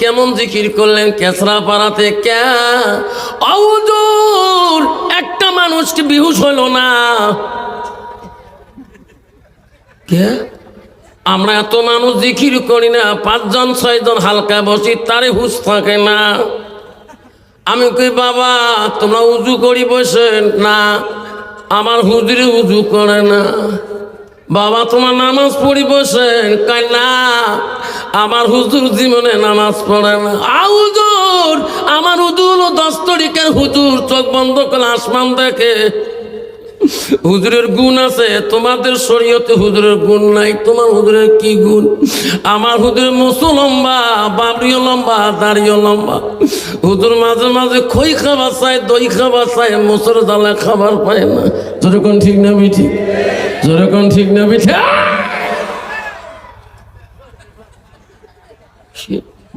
কেমন জিকির করলেন কেসরা পাড়াতে একটা মানুষ কি বিহুশ হলো না। কে? আমরা এত মানুষ জিকির করি না, পাঁচজন, ছয়জন হালকা বসি, তারে হুশ থাকে না। আমি কই, বাবা, তোমরা উজু করি বসে না, আমার হুজুরে উজু করে না। বাবা, তোমার নামাজ পড়ি বসেন। কয় না আমার হুজুর জীবনে নামাজ পড়ে না। হুজুর, আমার হুজুর দশ তরিকের হুজুর চোখ বন্ধ করে আসমান দেখে। হুজুরের গুণ আছে, তোমাদের শরীয়তে হুজুরের গুণ নাই। তোমার হুজুরের কি গুণ? আমার হুজুরের মুসু লম্বা, বাবরিও লম্বা, দাড়িও লম্বা। হুজুর মাঝে মাঝে খই খাবার চায়, দই খাবার চায়, মুসুর দালা খাবার পায় না। যেরকম ঠিক না, মিঠি? যেরকম ঠিক না মিঠি?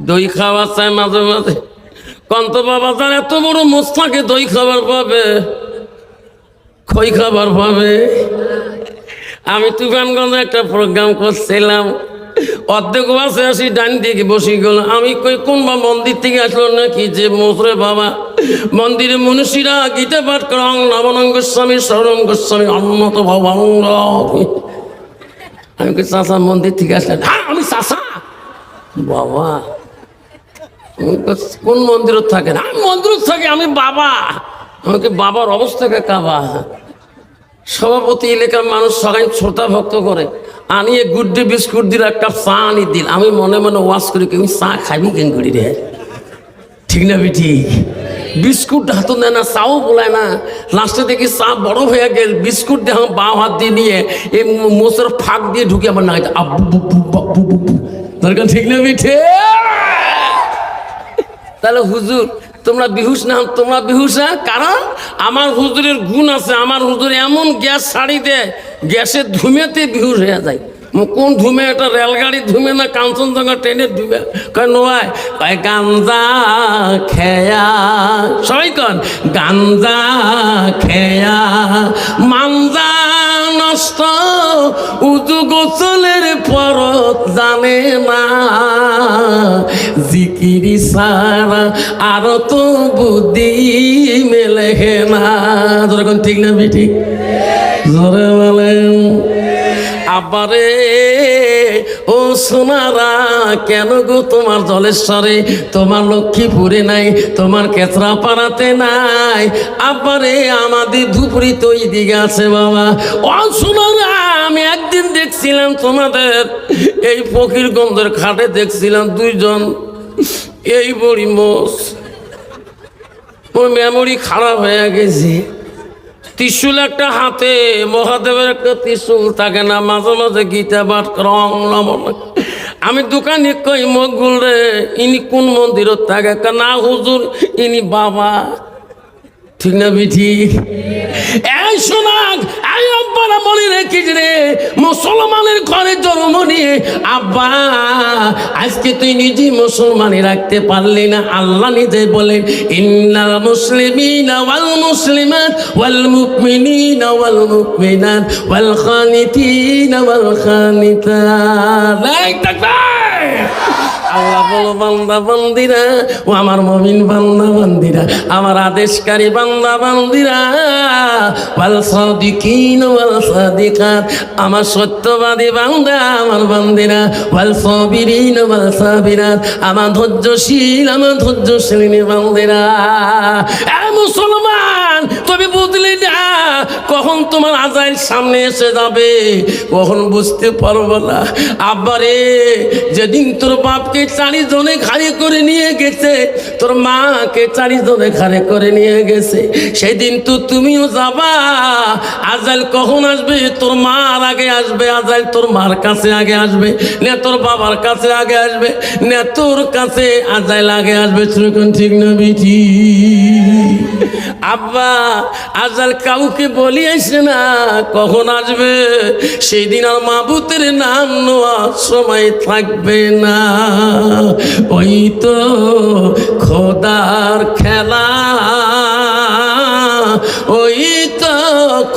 দই খাবার চায় মাঝে মাঝে। কন্ত বাবা তার এত বড় মোস্তাকে দই খাবার পাবে, খই খাবার পাবে। আমি তুফানগঞ্জে একটা প্রোগ্রাম করছিলাম। অর্ধেক বাসে আসি, ডান দিকে বসে গেল। আমি কই, কোন বা মন্দির থেকে আসলো নাকি যে মোসরে বাবা? মন্দিরে মনীষীরা গীতা পাঠ করে অং নবনঙ্গ গোস্বামী সরঙ্গ গোস্বামী অন্নত ভবঙ্গ আমি চাষা মন্দির থেকে আসলেন হ্যাঁ আমি চাষা বাবা কোন মন্দিরত থাকে? না, আমি মন্দিরত থাকি, আমি বাবা। আমাকে বাবার অবস্থাকে কাবা? সভাপতি এলাকার মানুষ সবাই ছোটা ভক্ত করে। আনিয়ে গুড্ডে বিস্কুট দিল একটা চা আনি দিল। আমি মনে মনে ওয়াশ করি, তুমি চা খাবি কেন করি রে? ঠিক না, বিটি? বিস্কুট হাত দেয় না, চাও বলায় না। লাস্টে দেখি চা বড় হয়ে গেল, বিস্কুট দেহ বাঁ হাত দিয়ে নিয়ে, এই মোসের ফাঁক দিয়ে ঢুকে আমার না আব্বু দরকার ঠিক না মিঠে? তাহলে হুজুর তোমরা বিহুস না, তোমরা বিহুস কারণ আমার হুজুরের গুণ আছে আমার হুজুর এমন গ্যাস ছাড়ি দেয় গ্যাসের ধুমেতে বিহুস হয়ে যায়। কোন ধুমে একটা রেলগাড়ি ধুমে না কাঞ্চনজঙ্ঘা ট্রেনের ধুমে কয় নয় কয়, গাঞ্জা খেয়া। সবাই কন, গাঞ্জা খেয়া। মাঞ্জা নষ্ট, উজু গোসলের পরত জানে না। জিকিরি সারা আর তো বুদ্ধি মেলে না। যেরকম ঠিক না ঠিক জোরে বলেন। আবারে, ও সোনারা, কেন গো তোমার জলেশ্বরে তোমার লক্ষ্মীপুরে নাই, তোমার কেঁচড়া পাড়াতে নাই। আবারে আমাদের ধুপুরি তো ওই দিকে আছে বাবা। ও সোনারা, আমি একদিন দেখছিলাম তোমাদের, এই ফকির গন্ধের খাটে দেখছিলাম দুইজন। এই বড়ি মোষ, ওর মেমোরি খারাপ হয়ে গেছে। ত্রিশুল একটা হাতে, মহাদেবের একটা ত্রিশুল থাকে না, মাঝে মাঝে গীতা পাঠ রং আমি দোকানে কই মগুল রে, ইনি কোন মন্দিরত থাকে? না, হুজুর, ইনি বাবা। ঠিক না বিঠি? এই আব্বারা মনে রে, মুসলমানের ঘরে জন্ম নিয়ে, আব্বা, আজকে তুই নিজে মুসলমানি রাখতে পারলি না। আল্লাহ নিজে বলেন, ইন্নাল মুসলিমিনা ওয়াল মুসলিমাত ওয়াল মুমিনিনা ওয়াল ওয়াল ওয়াল তাকবীর! আল্লাহ বলো, বান্দা, বান্দিরা, ও আমার মমিন বান্দা, বান্দিরা, আমার আদেশকারী বান্দা, বান্দিরা। ওয়াল সাদিকিন, ওয়াল আমার সত্যবাদী বান্দা, আমার বান্দিরা। ওয়াল সাবিরিন সাবিরাত, আমার ধৈর্যশীল, আমার ধৈর্যশীলিনী বান্দিরা। মুসলমান, তুমি বুঝলি না, কখন তোমার আজাইল সামনে এসে যাবে? কখন বুঝতে পারব না। আব্বারে, যেদিন তোর বাপকে চারিজনে ঘাড়ে করে নিয়ে গেছে। তোর মাকে চারিজনে ঘাড়ে করে নিয়ে গেছে। সেদিন তো তুমিও যাবা। আজাল কখন আসবে? তোর মার আগে আসবে। আজাল তোর মার কাছে আগে আসবে। না তোর বাবার কাছে আগে আসবে। না তোর কাছে আজাইল আগে আসবে। সেরকম ঠিক না বিঠি? আব্বা, আজাল কাউকে বলিয়েছে না। কখন আসবে? সেই দিন আর মাবুতের নাম নেওয়ার সময় থাকবে না। ওই তো খোদার খেলা, ওই তো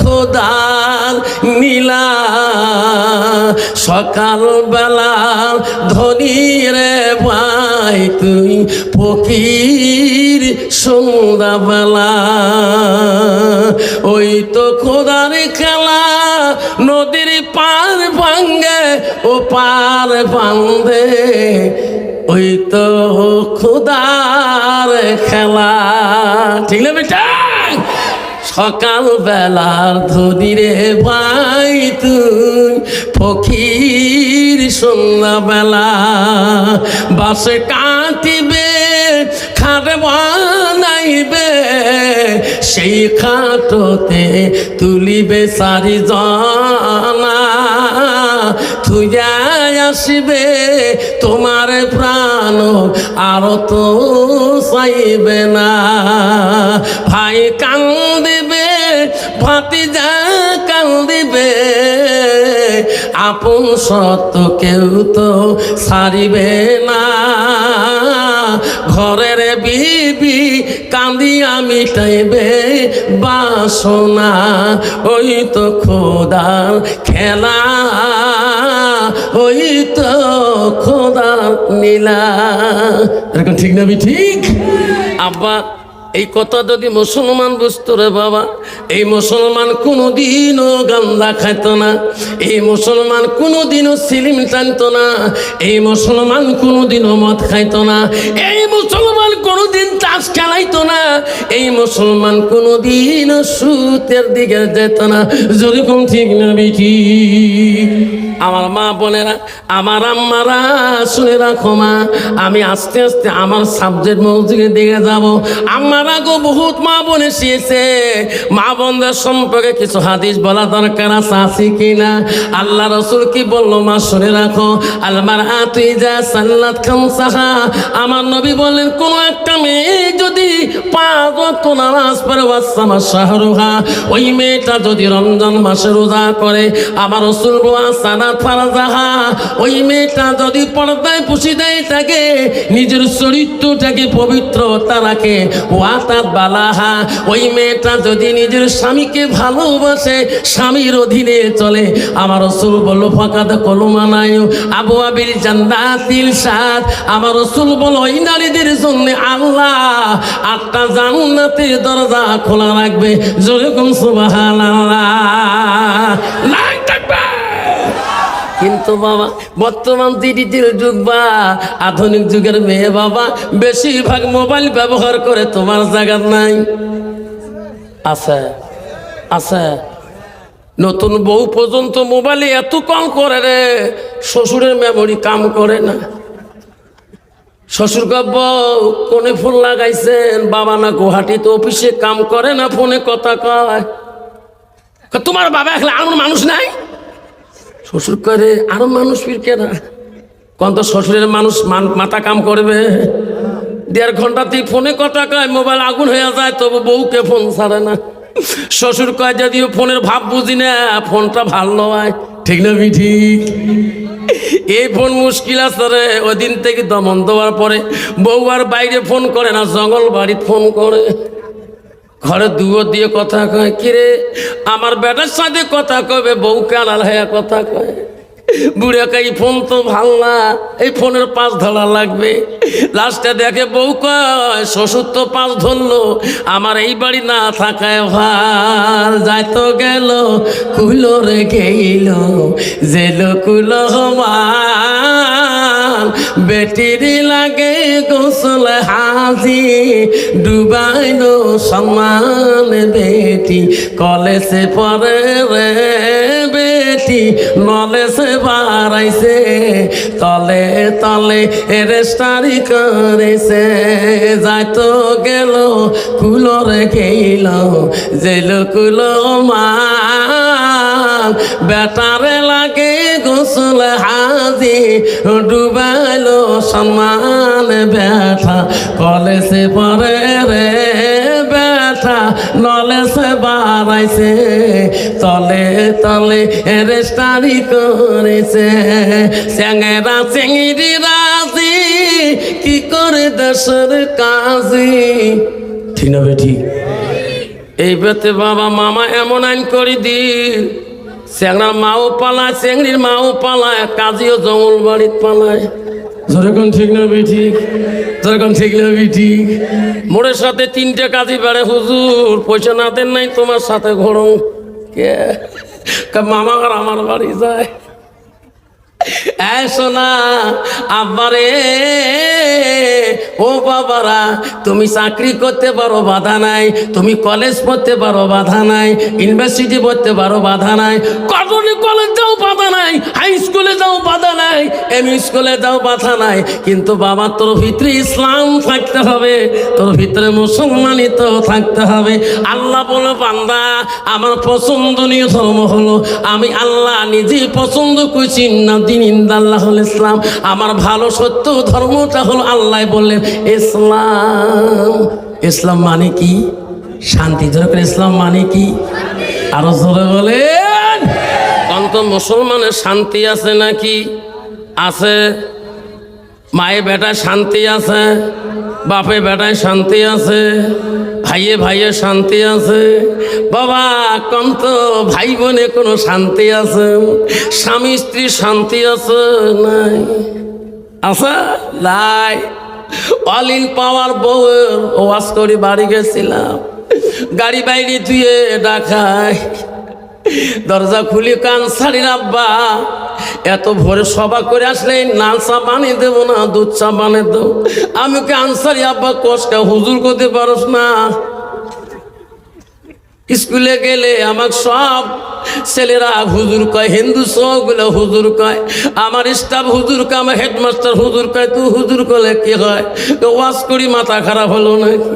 খোদার নীলা। সকালবেলা ধনী রে ভাই, তুই ফকির সন্ধ্যাবেলা। ওই তো খোদার খেলা, নদীর ও পার বান্ধে ওই তো খোদার খেলা। ঠিক না বেটা? সকাল বেলার ধনিরে ভাই তুই, ফকির সন্ধ্যাবেলা। বাসে কাটিবে খাটে বানাইবে, সেই খাটোতে তুলিবে সারি জানা তুইয়া আসিবে, তোমার প্রাণ আর তো চাইবে না। ভাই কান্দিবে, ভাতিজা কান্দিবে, আপন সত্য কেউ তো সারিবে না। ঘরের বিবি কান্দিয়া মিটাইবে বাসনা, ওই তো খোদার খেলা। ওই তো খোদার নীলা। এরকম ঠিক না ঠিক? আব্বা, এই কথা যদি মুসলমান বুঝতো রে বাবা, এই মুসলমান কোনোদিনও গান্দা খাইত না, এই মুসলমান কোনোদিনও সিলিম টানত না, এই মুসলমান কোনোদিনও মদ খাইত না, এই মুসলমান কোনোদিন চাষ খেলাইতো না, এই মুসলমান কোনোদিনও সুতের দিকে যেত না। যেরকম ঠিক না বিঠি আমার মা বোনেরা, আমার আম্মারা, শুনে রাখো মা, আমি আস্তে আস্তে আমার সাবজেক্ট মৌজিকে দিকে যাব। আমার আগো বহুত মা বোন এসেছে। মা বোনদের সম্পর্কে কিছু হাদিস বলা দরকার আছে আছে কিনা আল্লাহ রসুল কি বলল মা, শুনে রাখো। আলমার আতুই যা সাল্লাত খান সাহা আমার নবী বললেন, কোন একটা মেয়ে যদি পাঁচ ওয়াক্ত নামাজ পড়ে ওয়াসামা শাহরুহা, ওই মেয়েটা যদি রমজান মাসে রোজা করে, আমার রসুল বলা সানাত ফারাজাহা, ওই মেয়েটা যদি পর্দায় পুষি দেয় তাকে, নিজের চরিত্রটাকে পবিত্রতা রাখে। ওয়াতাত বালাহা, ওই মেয়েটা যদি নিজের স্বামীকে ভালোবাসে, স্বামীর অধীনে চলে। আমার রসুল বলল ফাঁকাতে কলমা নাই, আবু আবির জান্নাতিল সাদ। আমার রসুল বল ওই নারীদের জন্য আল্লাহ আটটা জান্নাতের দরজা খোলা রাখবে। যেরকম সুবহানাল্লাহ। থাকবে কিন্তু বাবা, বর্তমান ডিজিটাল যুগ বা, আধুনিক যুগের মেয়ে বাবা, বেশিরভাগ মোবাইল ব্যবহার করে তোমার জায়গা নাই। আছে আছে। নতুন বউ পর্যন্ত মোবাইলে এত কম করে রে, শ্বশুরের মেমোরি কাম করে না। শ্বশুর বউ, কোনে ফোন লাগাইছেন? বাবা না গুয়াহাটিতে অফিসে কাম করে না ফোনে কথা কয়। তোমার বাবা এখন আর মানুষ নাই? শ্বশুর করে আরও মানুষ ফিরকে না কোন তো শ্বশুরের মানুষ মান- মাথা কাম করবে। দেড় ঘণ্টা তুই ফোনে কথা কয়, মোবাইল আগুন হয়ে যায়, তবু বউকে ফোন ছাড়ে না। শ্বশুর কয়, যদিও ফোনের ভাব বুঝি না, ফোনটা ভালো নয়। ঠিক না ঠিক এই ফোন মুশকিল আছে রে, ওই দিন থেকে দমন দেওয়ার পরে বউ আর বাইরে ফোন করে না, জঙ্গল বাড়িতে ফোন করে। ঘরে দুয়ো দিয়ে কথা কয়, কিরে, আমার বেটার সাথে কথা কবে? বউ আনাল হয়ে কথা কয়। বুড়ে এই ফোন তো ভালো না, এই ফোনের পাঁচ ধরা লাগবে। লাস্টে দেখে বউ কয়, শ্বশুর তো পাঁচ ধরলো, আমার এই বাড়ি না থাকায় ভালো। যাই তো গেল কুলো রে গেল জেল কুলো মান বেটির লাগে গোসল হাজি, ডুবাইলো সম্মান বেটি, কলেজে পরে রে বেটি, নলেজে বাড়াইছে, তলে তলে রেস্টারি করেছে, যাইতো গেল, কুলরে গেল জেল কুলো মান বেটারে লাগে গোসল হাজি, ডুবাইলো সম্মান বেটা কলেজে পরে রে বেটা নলেজে বাড়াইছে, তলে তলে রেস্টারি করেছে। স্যাংরা চিংড়ি রাজি, কি করে দেশের কাজী? ঠিক না বেঠি। এই বেতে বাবা মামা এমন আইন করে দিল। চ্যাংড়ার মাও পালায় চ্যাংড়ির মাও পালায় কাজীও জঙ্গল বাড়িত পালায়। যেরকম ঠিক না ঠিক? যেরকম ঠিক না ঠিক? মোড়ের সাথে তিনটে কাজী বেড়ে হুজুর পয়সা না দেন নাই তোমার সাথে ঘোরং। কে? মামা আর আমার বাড়ি যায়। এই সোনা আব্বারে ও বাবারা, তুমি চাকরি করতে পারো, বাধা নাই। তুমি কলেজ পড়তে পারো, বাধা নাই। ইউনিভার্সিটি পড়তে পারো, বাধা নাই। কটনি কলেজ যাও বাধা নাই। হাই স্কুলে যাও, বাধা নাই। এম স্কুলে যাও, বাধা নাই। কিন্তু বাবা, তোর ভিতরে ইসলাম থাকতে হবে। তোর ভিতরে মুসলমানিত থাকতে হবে। আল্লাহ বলে, বান্দা, আমার পছন্দনীয় ধর্ম হলো, আমি আল্লাহ নিজে পছন্দ করছি, না দিন ইন্দাল্লাহ ইসলাম। আমার ভালো সত্য ধর্মটা হলো আল্লাহ বললেন ইসলাম। ইসলাম মানে কি? শান্তি। যেরকম ইসলাম মানে কি? আরও জোরে বলেন। অন্ত মুসলমানের শান্তি আছে নাকি? আছে। মায়ে বেটায় শান্তি আছে। বাপে বেটায় শান্তি আছে। ভাইয়ে ভাইয়ে শান্তি আছে। বাবা কন্ত ভাই বোনে কোনো শান্তি আছে? স্বামী স্ত্রী শান্তি আছে নাই? আছে? নাই। অলিন পাওয়ার বউ ওয়াজ করে বাড়ি গেছিলাম। গাড়ি বাইরে ধুয়ে ডাকায় দরজা খুলি কান ছাড়ি আব্বা। এত ভোরে সভা করে আসলে নাল চা বানিয়ে দেবো না, দুধ চা বানিয়ে দেবো। আমি কে আনসারি, আব্বা, কষ্ট, হুজুর করতে পারস না। স্কুলে গেলে আমার সব ছেলেরা হুজুর কয়, হিন্দু সবগুলো হুজুর কয়, আমার স্টাফ হুজুর কয়, আমার হেডমাস্টার হুজুর কয়, তুই হুজুর কলে কি হয়? ওয়াশ করি, মাথা খারাপ হলো নাকি?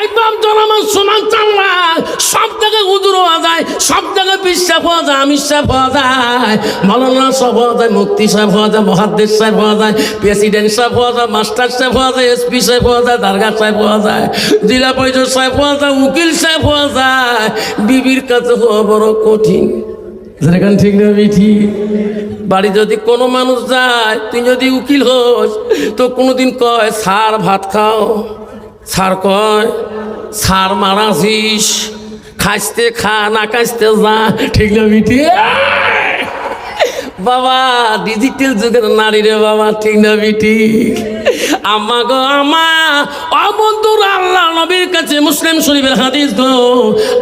একদম জনমান সমান চাল্লা সব জায়গায় উদুর হওয়া যায় সব জায়গায় বিশ্বাস হওয়া যায় আমিষা হওয়া যায় মৌলানা সব হওয়া যায় মুক্তি সাহেব হওয়া যায় মহাদেশ সাহেব হওয়া যায় প্রেসিডেন্ট সাহেব হওয়া যায় মাস্টার সাহেব হওয়া যায় এসপি সাহেব হওয়া যায় দারগা সাহেব হওয়া যায় জেলা পরিষদ সাহেব হওয়া যায় উকিল সাহেব হওয়া যায় বিবির কাছে হওয়া বড় কঠিন ঠিক না বিঠি বাড়ি যদি কোনো মানুষ যায় তুই যদি উকিল হোস তো কোনোদিন কয় সার ভাত খাও সার কয় সার মারাছিস খাইতে খা, না খাইতে যা। ঠিক না মিটি বাবা ডিজিটাল যুগের নারী রে বাবা, ঠিক না বিটি আমা গো আল্লাহ নবীর কাছে মুসলিম শরীফের হাদিস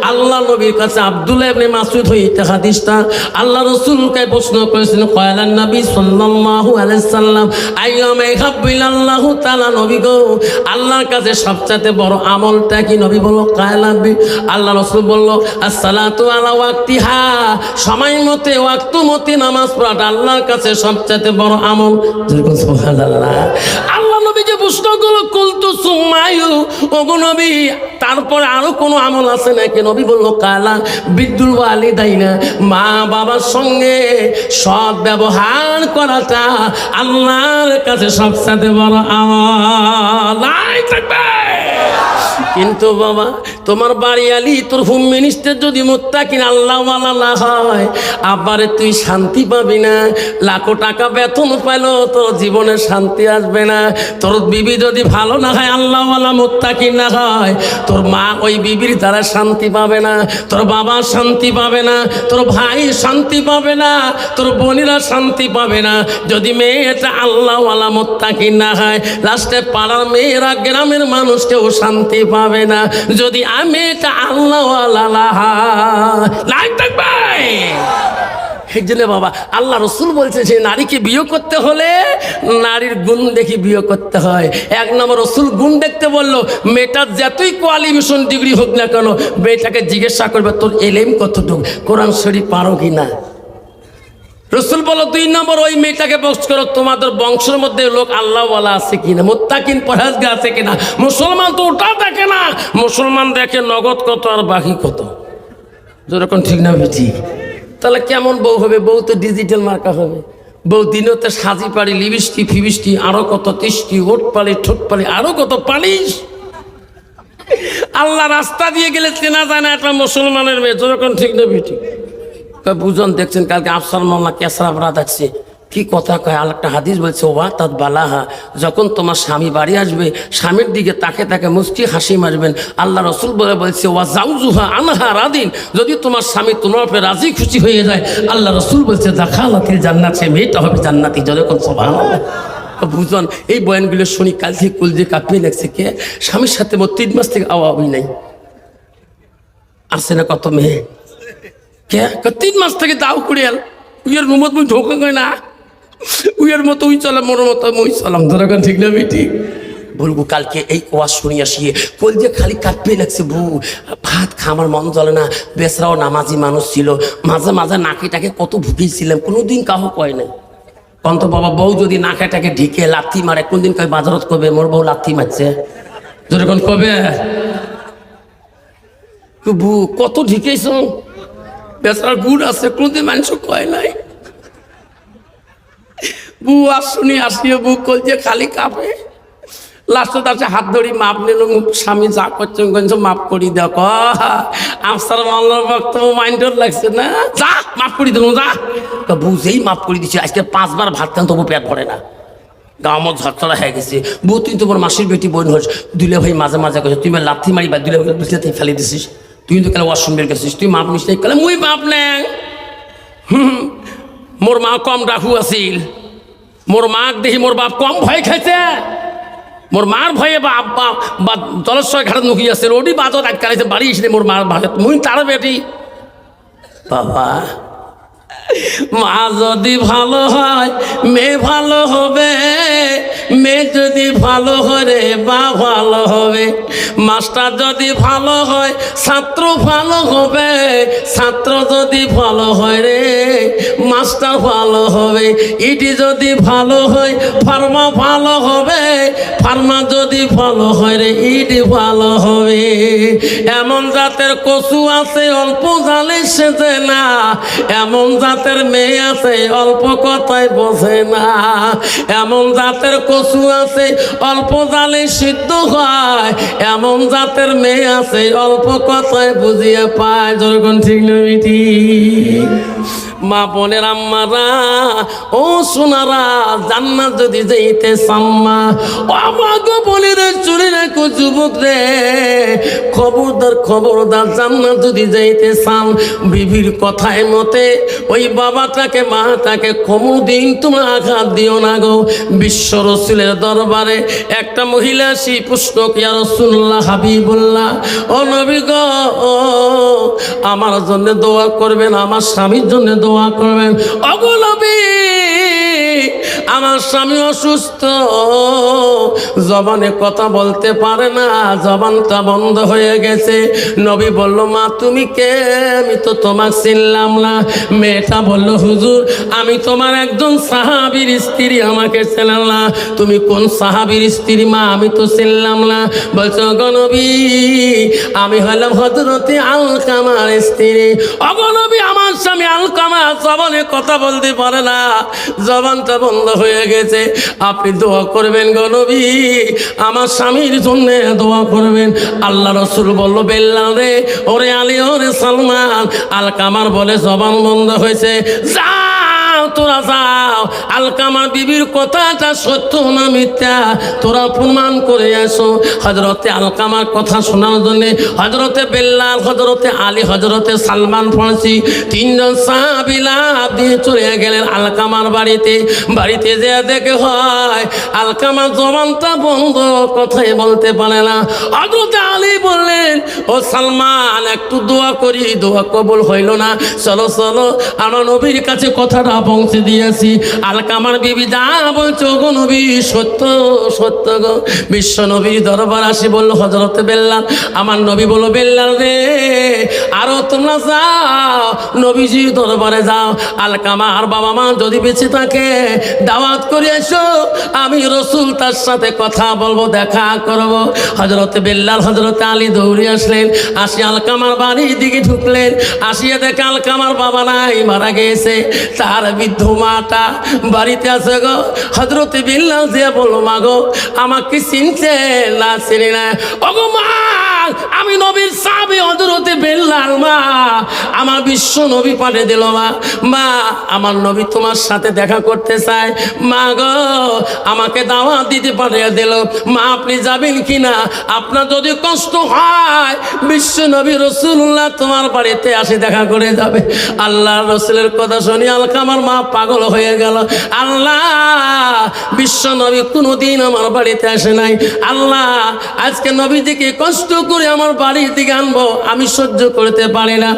আল্লাহ নবীর কাছে আব্দুল্লাহ ইবনে মাসউদ হইতে হাদিসটা। আল্লাহ রাসূলকে প্রশ্ন করেছেন, কয়লান নবী সাল্লাল্লাহু আলাইহি সাল্লাম তাআলা? নবী গো, আল্লাহর কাছে সবচেয়ে বড় আমলটা কি? নবী বলল কায়লাবি আল্লাহ রাসূল বলল, আসসালাতু আলা ওয়াক্তিহা। সময় মতে, ওয়াক্ত মতে নামাজ পড়াটা আল্লাহর কাছে সবচেয়ে বড় আমল। সুবহানাল্লাহ। আল্লাহ করল কুলতু সুমায়ু। ওগো নবী, তারপরে আরও কোনো আমল আছে নাকি? নবী বলল, কালা বিদ্যুল আলী না মা বাবার সঙ্গে সৎ ব্যবহার করাটা আল্লাহর কাছে সবচেয়ে বড় আমল। কিন্তু বাবা তোমার বাড়ি আলি, তোর হোম মিনিস্টার যদি মোত্তাকিন আল্লাহ না হয়, আবারে তুই শান্তি পাবি না। লাখো টাকা বেতন পাইলো তোর জীবনে শান্তি আসবে না। তোর বিবি যদি ভালো না হয়, আল্লাহওয়ালা মোত্তাকিন না হয়, তোর মা ওই বিবির দ্বারা শান্তি পাবে না। তোর বাবা শান্তি পাবে না। তোর ভাই শান্তি পাবে না। তোর বোনেরা শান্তি পাবে না। যদি মেয়েটা আল্লাহওয়ালা মোত্তাকিন না হয়, লাস্টে পাড়ার মেয়েরা গ্রামের মানুষ কেউ শান্তি পাবে না। যদি আমি এটা আল্লাহ এই বাবা, আল্লাহ রসুল বলছে যে, নারীকে বিয়ে করতে হলে নারীর গুণ দেখি বিয়ে করতে হয়। এক নম্বর, রসুল গুণ দেখতে বলল মেয়েটার যতই কোয়ালিফিকেশন ডিগ্রি হোক না কেন, মেয়েটাকে জিজ্ঞাসা করবে, তোর এলেম কতটুকু? কোরআন শরীফ পারো কি না? রসুল বলো দুই নম্বর ওই মেয়েটাকে বক্স করো, তোমাদের বংশের মধ্যে লোক আল্লাহওয়ালা আছে কিনা, মোত্তাকিন পরহেজগা আছে কিনা? মুসলমান তো ওটা দেখে না। মুসলমান দেখে নগদ কত আর বাকি কত? যেরকম ঠিক না বেঠি? তাহলে কেমন বউ হবে? বউ তো ডিজিটাল মার্কা হবে। বউ দিনতে সাজি পাড়ি লিবিষ্টি ফিবিষ্টি আরও কত তিষ্টি, ওট পালি, ঠোঁট পালি, আরও কত পালিস আল্লাহ রাস্তা দিয়ে গেলে চেনা যায় না একটা মুসলমানের মেয়ে। যেরকম ঠিক না বেঠি? বুঝন, দেখছেন, কালকে আফসার মোল্লা কেসরা বড়া দেখছে। কি কথা কয় আর একটা হাদিস বলছে, ওয়া তাদ বালাহা। যখন তোমার স্বামী বাড়ি আসবে, স্বামীর দিকে তাকে তাকে মুস্কি হাসি মারবেন। আল্লাহ রসুল বলে বলছে, ওয়া জাউজুহা আনহা রাদিন। যদি তোমার স্বামী তোমার উপরে রাজি খুশি হয়ে যায়, আল্লাহ রসুল বলছে, দেখালাতিল জান্নাত সে মেয়েটা হবে জান্নাতি যখন সবাই বুঝন, এই বয়ানগুলো শুনি কাল থেকে কুল যে কাঁপিয়ে লাগছে কে? স্বামীর সাথে মোট তিন মাস থেকে আওয়াবই নাই। আসছে না কত মেয়ে? কে? তিন মাস থেকে দাও কুড়িয়াল উইয়ের রুমত মুই ঢোকা না। উইয়ের মতো উই চলাম মোর মতো মুই চলাম। ধরো ঠিক না বেটি বলব কালকে এই ওয়াজ শুনি আসিয়ে কল যে খালি কাঁপবে লাগছে বউ। ভাত খামার মন চলে না। বেসরাও নামাজি মানুষ ছিল। মাঝে মাঝে নাকিটাকে কত ভুগিয়েছিলাম। কোনোদিন কাহো কয় নাই। কন্ত বাবা, বউ যদি নাকাটাকে ঢিকে লাথি মারে, কোনদিন কয় বাজারত কবে? মোর বউ লাথি মারছে। যেরকম কবে? বু কত ঢিকেছ? বেচার গুড় আছে, কোনদিন মানুষ কয় নাই। বু আসুনি আসিয়ে বু কল যে খালি কাঁপে। লাস্টত আছে হাত ধরি মাপ নিল স্বামী যা করছে কইছে, মাপ করি দেখ আমসার মাল্লার বক্তব্য মাইন্ডর লাগছে না। যা, মাপ করি দেবো, যা। তো বুঝেই মাপ করে দিচ্ছে আজকে পাঁচবার ভাত খান তবু পেট ভরে না। গাঁ মত ঝরঝরা হয়ে গেছে। বউ, তুই তোমার মাসির বেটি, বোন হস। দুলে ভাই মাঝে মাঝে কইছে, তুই লাথি মারি বা দুলে ভাই দুলে ফেলে দিছিস। তুই তো কেন ওয়াশরুম বের তুই মাপ নিস নাই মুই মাপ হুম মোর মা কম ডাকু আছিল। মোর মাক দেখি মোর বাপ কম ভয় খাইছে। মোর মার ভয়ে বা আব্বা বা জলেশ্বর ঘাটে নুকি আছে ওডি বাজত আটকালাইছে বাড়ি এসে মোর মার ভাষা মুই তার বেটি। বাবা, মা যদি ভালো হয়, মেয়ে ভালো হবে। মেয়ে যদি ভালো হয় রে বা ভালো হবে, মাস্টার যদি ভালো হয়, ছাত্র ভালো হবে, ছাত্র যদি ভালো হয় রে, মাস্টার ভালো হবে, ইটি যদি ভালো হয়, ফার্মা ভালো হবে, ফার্মা যদি ভালো হয় রে, ইটি ভালো হবে। এমন জাতের কচু আছে, অল্প জালে সেজে না। এমন জাতের মেয়ে আছে, অল্প কথায় বোঝে না। এমন জাতের কচু আছে, অল্প জালে সিদ্ধ হয়। এমন জাতের মেয়ে আছে, অল্প কথায় বুঝিয়ে পায়। যখন ঠিক নয় মা বোনের আম্মারা, ও সোনারা, জান্নাত যদি যাইতে সাম্মা ও আমাকে বোনের চুরি রাখো যুবক রে, খবরদার খবরদার জান্নাত যদি যাইতে চান বিবির কথায় মতে ওই বাবাটাকে, মাটাকে দিন তোমার আঘাত দিও না গো। বিশ্ব রসুলের দরবারে একটা মহিলা সেই প্রশ্ন কিয়া রসুল্লাহ হাবিবুল্লাহ, ও নবী গো, আমার জন্য দোয়া করবেন, আমার স্বামীর জন্য দোয়া করবেন। অগলবী আমার স্বামী অসুস্থ। জবানে কথা বলতে পারে না, জবানটা বন্ধ হয়ে গেছে। নবী বলল, মা, তুমি কে? আমি তো তোমার চিনলাম না। মেয়েটা বলল, হুজুর, আমি তোমার একজন সাহাবীর স্ত্রী, আমাকে চেনাল না। তুমি কোন সাহাবীর স্ত্রী, মা, আমি তো চিনলাম না। বলছো গনবী আমি হলাম হজরতে আলকামার স্ত্রী। অগনবী আমার স্বামী আলকামা জবানে কথা বলতে পারে না। জবানটা বন্ধ হয়ে গেছে। আপনি দোয়া করবেন গনবী আমার স্বামীর জন্য দোয়া করবেন। আল্লাহ রসুল বলল, বেল্লা রে, ওরে আলী, ওরে সালমান। আল কামার বলে, জবান বন্ধ হয়েছে। যাও, তোরা যাও। আলকামা বিবির কথাটা সত্য না মিথ্যা? তোরা প্রমাণ করে আসো। হজরতে আলকামার কথা শোনার জন্য হজরতে বেল্লাল হজরতে আলী হজরতে সালমান ফাঁসি, তিনজন সাহাবিলা দিয়ে চলে গেলেন আলকামার বাড়িতে। বাড়িতে যে দেখে হয়, আলকামার জবানটা বন্ধ, কথাই বলতে পারে না। হজরতে আলী বললেন, ও সালমান, একটু দোয়া করি, দোয়া কবল হইল না। চলো চলো, আমার নবীর কাছে কথাটা পৌঁছে দিয়েছি। আলকামার বিবি যা বলছো গো নবী, সত্য সত্য গো। বিশ্ব নবীর দরবার আসি বলল হজরতে বেল্লাল, আমার নবী বলল, বেল্লাল রে, আরও তোমরা যাও, নবীজি দরবারে যাও। আলকামা আর বাবা মা যদি বেঁচে থাকে, দাওয়াত করে এসো, আমি রসুল তার সাথে কথা বলব, দেখা করব। হজরতে বেল্লাল হজরতে আলী দৌড়ে আসলেন, আসি আলকামার বাড়ির দিকে ঢুকলেন, আসিয়ে দেখে আলকামার বাবা নাই, মারা গেছে তার বৃদ্ধ মাটা বাড়িতে আছে গো। হজরত বিল্লাল দিয়ে বলো মা গো, আমাকে চিনছে না চিনি না? মা আমি নবীর সাবে হজরতে বিল্লাল, মা। আমার বিশ্ব নবী পাঠে দিল, মা। মা, আমার নবী তোমার সাথে দেখা করতে চায়। মা গো, আমাকে দাওয়াত দিতে পাঠিয়ে দিল। মা, আপনি যাবেন কি না আপনার যদি কষ্ট হয়, বিশ্ব নবী রসুল্লাহ তোমার বাড়িতে আসে দেখা করে যাবে। আল্লাহ রসুলের কথা শুনি আলকা আমার মা পাগল হয়ে গেল। আল্লাহ, বিশ্ব নবী কোনোদিন আমার বাড়িতে আসে নাই। আল্লাহ, আজকে নবীজিকে কষ্ট করে আমার বাড়ির দিকে আনব আমি সহ্য করতে পারি না।